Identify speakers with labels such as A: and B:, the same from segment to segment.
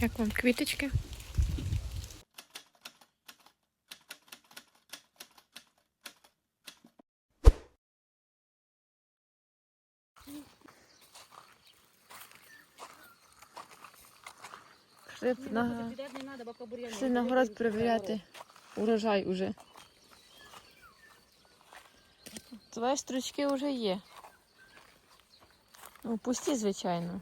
A: Як вам квіточки? Пішли на, на город перевіряти урожай уже. Твої стручки вже є. Ну, пусті, звичайно.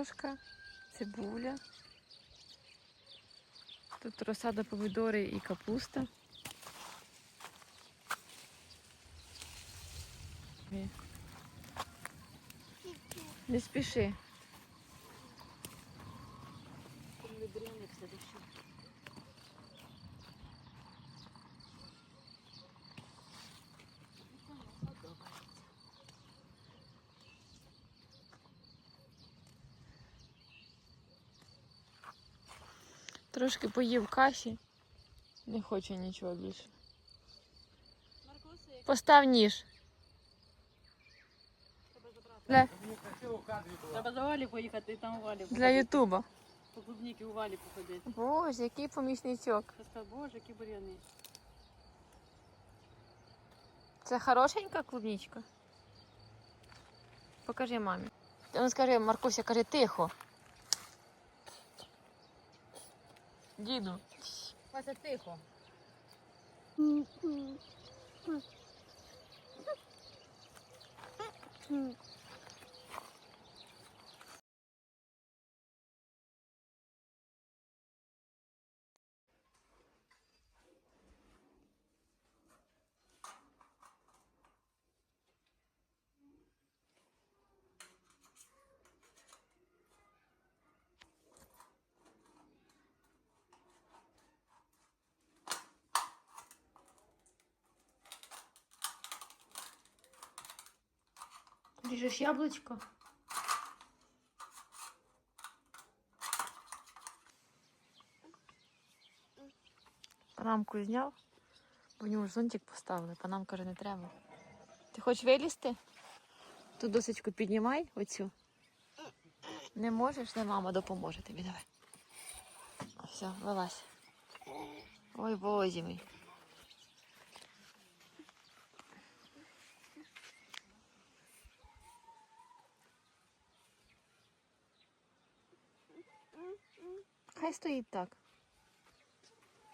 A: Картошка, цибуля. Тут розсада помідори і капуста. Не спіши. Трошки поїв каші. Не хочу нічого більше. Постав ніж. Для,
B: Треба за Валі поїхати і там Валі
A: для Ютуба.
B: По клубніки у Валі походити.
A: Боже, який помічничок.
B: Сказав, боже, які бур'яни.
A: Це хорошенька клубничка? Покажи мамі. Ну скажи, Маркуся, каже, тихо. Діду.
B: Вася, тихо.
A: Ріжеш яблучко? Панамку зняв, бо в нього ж зонтик поставили. Панам каже, не треба. Ти хочеш вилізти? Ту досочку піднімай оцю. Не можеш, не мама допоможе тобі. Давай. Все, вилазь. Ой, бозі мій. Хай стоїть так.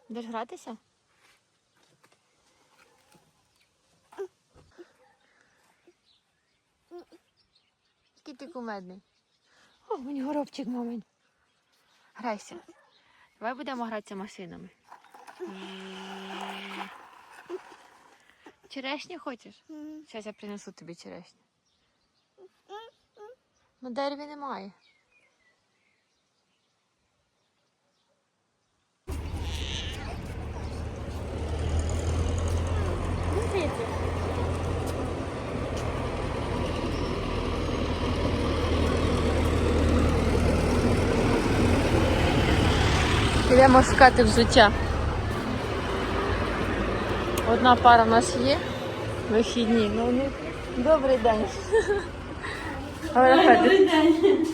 A: Будеш гратися? Який ти кумедний. О, мені горобчик, мамин. Грайся. Давай будемо гратися машинами. Черешню хочеш? Зараз я принесу тобі черешню. На дереві немає. Йдемо шукати взуття. Одна пара в нас є. Вихідні. Ну, ну, Добрий день. Добрий день.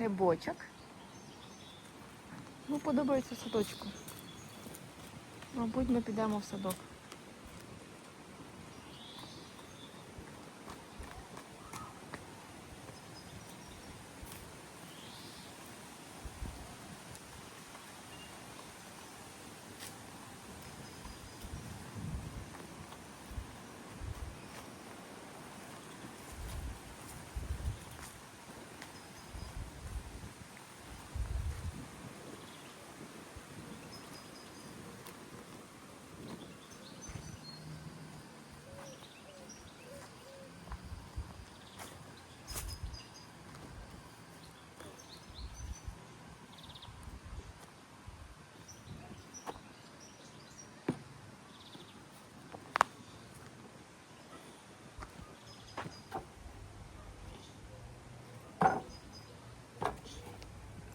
A: Грибочок. Ну, подобається садочку. Мабуть, ми підемо в садок.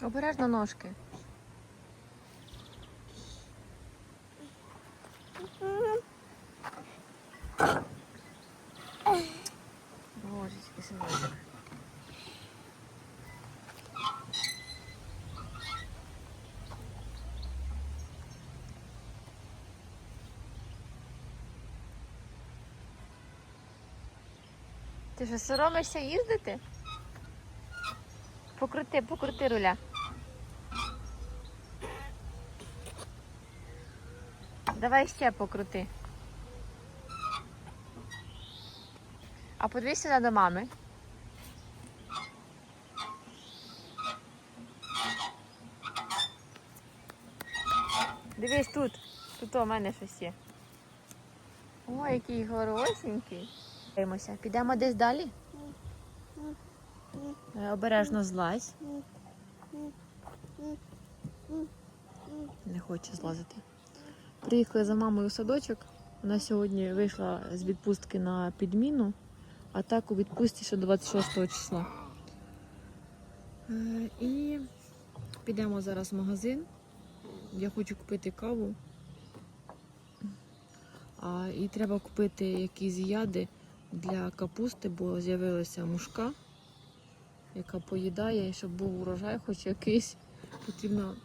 A: Обережно ножки. Божечки, синочок. Ти що соромишся їздити? Покрути, покрути руля. Давай ще покрути. А подивись сюди до мами. Дивись тут. Тут у мене щось є. Ой, який хорошенький. Дивимося. Підемо десь далі? Е, Обережно злазь. Не хоче злазити. Приїхали за мамою в садочок. Вона сьогодні вийшла з відпустки на підміну, а так у відпустці ще 26 числа. Е, І підемо зараз в магазин. Я хочу купити каву. А, і треба купити якісь яди для капусти, бо з'явилася мушка, яка поїдає, і щоб був урожай, хоч якийсь. Потрібно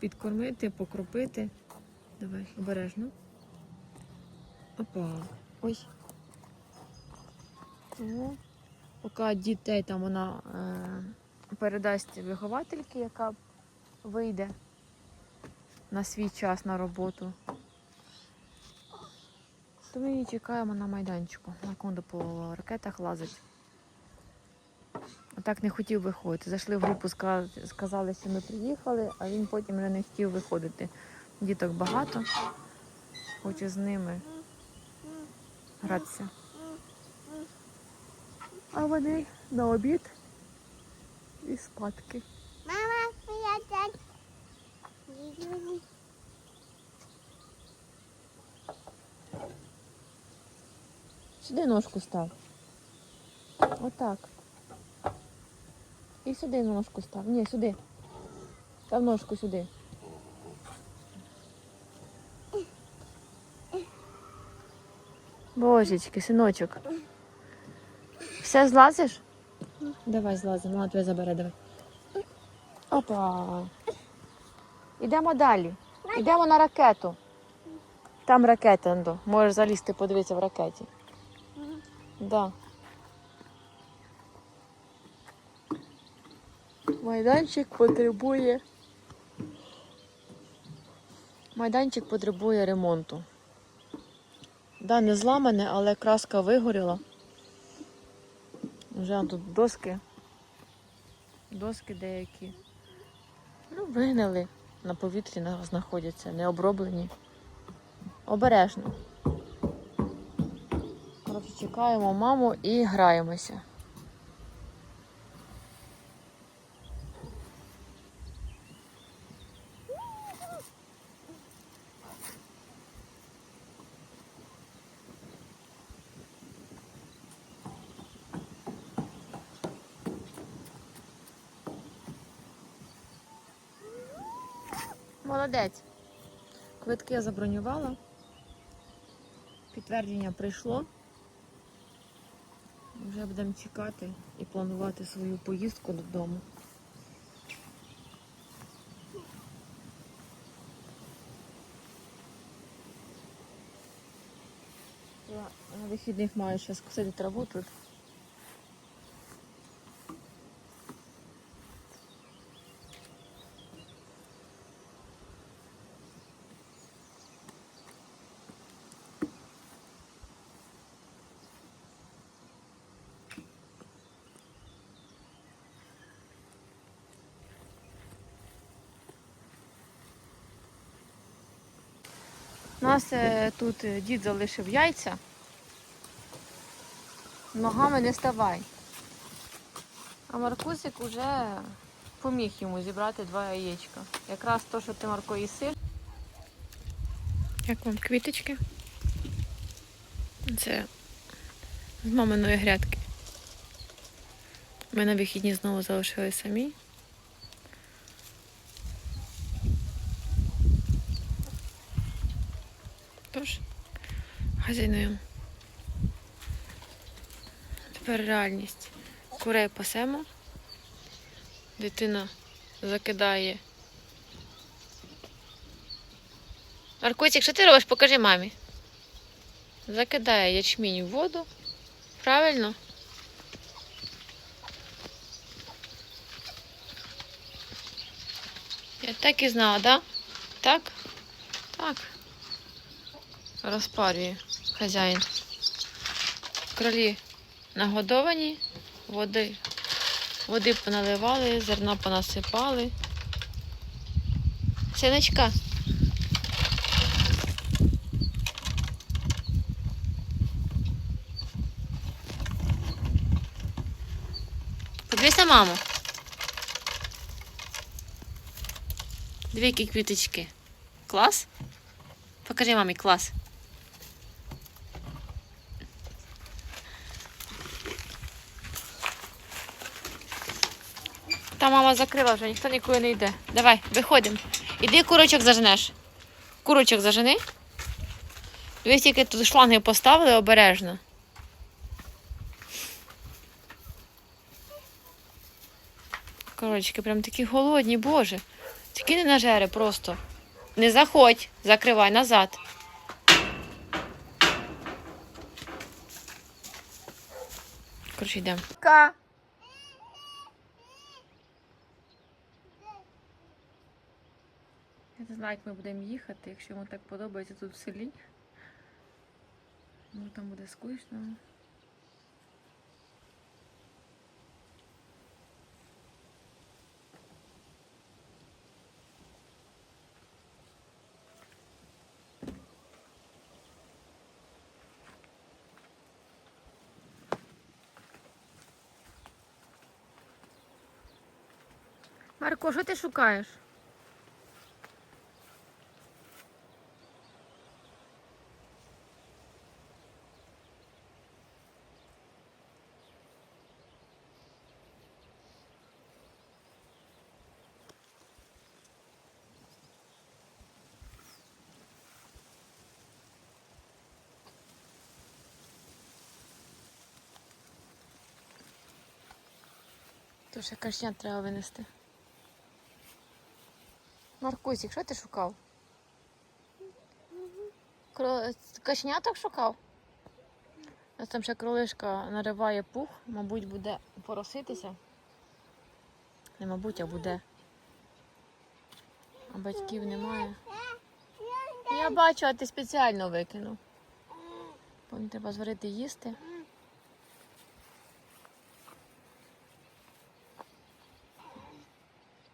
A: підкормити, покропити. Давай, обережно. Опа. Ой. Тому поки дітей там вона е, передасть виховательки, яка вийде на свій час на роботу. То ми її чекаємо на майданчику. На конду по ракетах лазить. Так не хотів виходити. Зайшли в групу, сказали, що ми приїхали, а він потім вже не хотів виходити. Діток багато. Хочу з ними гратися. А вони на обід і спадки.
C: Мама, я так.
A: Сюди ножку став. Отак. І сюди ножку став. Ні, сюди. Став ножку сюди. Божечки, синочок. Все злазиш? Давай злазимо, мама тебе забере, давай. Опа. Ідемо далі. Йдемо на ракету. Там ракета, Андо. Можеш залізти, подивитися в ракеті. Да. Майданчик потребує. Майданчик потребує ремонту. Да, не зламане, але краска вигоріла. Вже тут доски. Доски деякі. Ну, вигнали, На повітрі знаходяться, не оброблені. Обережно. Коротше, чекаємо маму і граємося. Молодець. Квитки я забронювала. Підтвердження прийшло. Вже будемо чекати і планувати свою поїздку додому. Я на вихідних маю ще скосити траву тут. Нас е, тут е, дід залишив яйця. Ногами не ставай. А Маркусик уже поміг йому зібрати два яєчка. Якраз то, що ти Марко їси. Як вам квіточки? Це з маминої грядки. Ми на вихідні знову залишили самі. Хазяйнуємо. Тепер реальність. Курей пасемо. Дитина закидає. Аркутик, що ти робиш? Покажи мамі. Закидає ячмінь в воду. Правильно? Я так і знала, да? Так? Так. Розпарює хазяїн. Кролі нагодовані, води. Води поналивали, зерна понасипали. Синочка. Подивися, маму. Дві квіточки. Клас? Покажи мамі клас. Та мама закрила вже, ніхто нікуди не йде. Давай, виходимо. Іди курочок заженеш. Курочок зажени. Дивись, тільки тут шланги поставили обережно. Корочки, прям такі голодні, боже. Такі не нажери просто. Не заходь, закривай назад. Коротше, йдемо. Я не знаю, як ми будемо їхати, якщо йому так подобається тут в селі. Ну там буде скучно. Марко, що ти шукаєш? Тут ще кашнят треба винести. Маркусик, що ти шукав? Кро... Кашняток шукав? Ось там ще кролишка нариває пух, мабуть, буде пороситися. Не мабуть, а буде. А батьків немає. Я бачу, а ти спеціально викинув. Потім треба зварити їсти.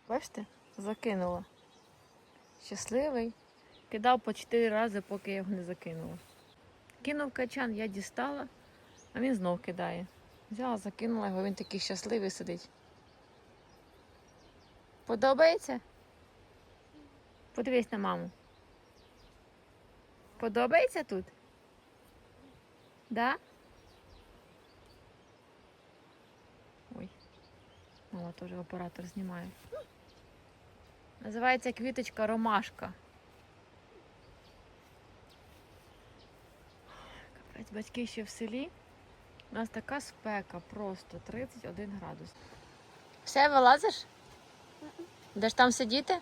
A: Бачите, закинула. Щасливий. Кидав по 4 рази, поки я його не закинула. Кинув качан, я дістала, а він знов кидає. Взяла, закинула його, він такий щасливий сидить. Подобається? Подивись на маму. Подобається тут? Да? Ой, мама теж оператор знімає. Називається квіточка ромашка. Капець, батьки ще в селі. У нас така спека, просто 31 градус. Все, вилазиш? Де ж там сидіти?